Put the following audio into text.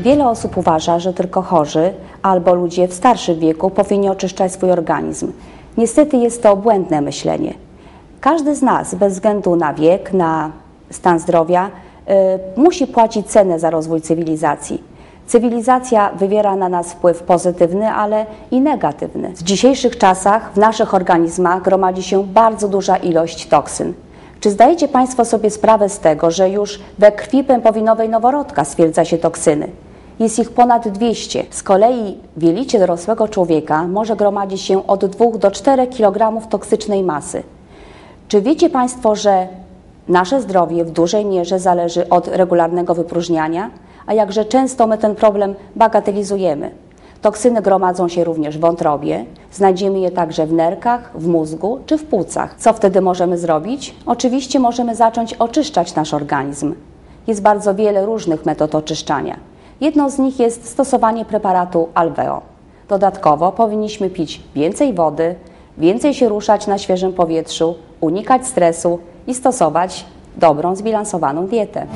Wiele osób uważa, że tylko chorzy albo ludzie w starszym wieku powinni oczyszczać swój organizm. Niestety jest to błędne myślenie. Każdy z nas, bez względu na wiek, na stan zdrowia, y, musi płacić cenę za rozwój cywilizacji. Cywilizacja wywiera na nas wpływ pozytywny, ale i negatywny. W dzisiejszych czasach w naszych organizmach gromadzi się bardzo duża ilość toksyn. Czy zdajecie Państwo sobie sprawę z tego, że już we krwi pępowinowej noworodka stwierdza się toksyny? Jest ich ponad 200. Z kolei w jelicie dorosłego człowieka może gromadzić się od 2 do 4 kg toksycznej masy. Czy wiecie Państwo, że nasze zdrowie w dużej mierze zależy od regularnego wypróżniania? A jakże często my ten problem bagatelizujemy. Toksyny gromadzą się również w wątrobie, znajdziemy je także w nerkach, w mózgu czy w płucach. Co wtedy możemy zrobić? Oczywiście możemy zacząć oczyszczać nasz organizm. Jest bardzo wiele różnych metod oczyszczania. Jedną z nich jest stosowanie preparatu Alveo. Dodatkowo powinniśmy pić więcej wody, więcej się ruszać na świeżym powietrzu, unikać stresu i stosować dobrą, zbilansowaną dietę.